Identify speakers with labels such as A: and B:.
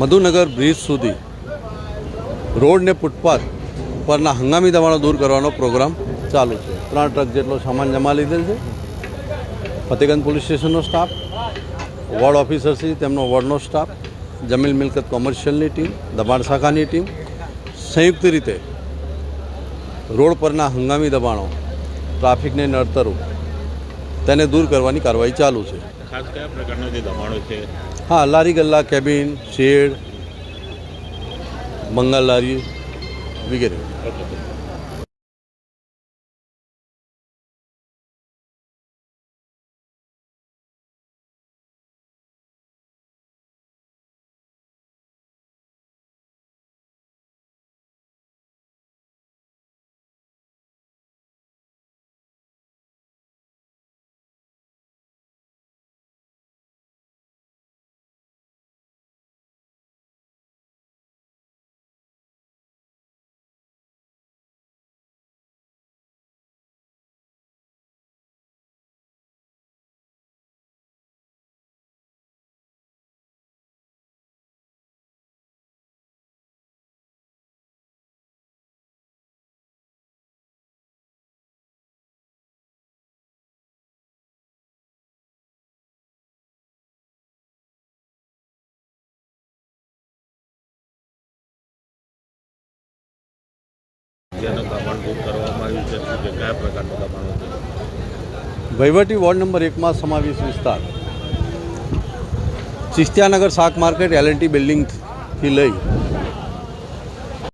A: Madhunagar bridge સુધી road ને footpath પરના હંગામી દબાણો દૂર કરવાનો પ્રોગ્રામ ચાલુ છે. ત્રણ ટ્રક જેટલો સામાન જમા લીધેલ છે. ફતેગંજ પોલીસ સ્ટેશનનો સ્ટાફ, વોર્ડ ઓફિસર છે તેમનો વોર્ડનો સ્ટાફ, જમીલ મિલકત કોમર્શિયલની ટીમ, દબાણ શાખાની ટીમ, સંયુક્ત રીતે રોડ પરના હંગામી દબાણો, ટ્રાફિકને નડતરું તેને દૂર કરવાની કાર્યવાહી ચાલુ છે.
B: ખાસ કયા પ્રકારના જે દબાણો છે?
A: હા લારી ગલ્લા કેબિન શેડ મંગલ લારી વગેરે
B: જેનું દબાણ દૂર કરવામાં આવ્યું છે? શું કયા પ્રકારનું દબાણ હતું?
A: વહીવટી વોર્ડ નંબર એકમાં સમાવેશ વિસ્તાર. ચિસ્તિયાનગર શાક માર્કેટ એલ બિલ્ડિંગથી લઈ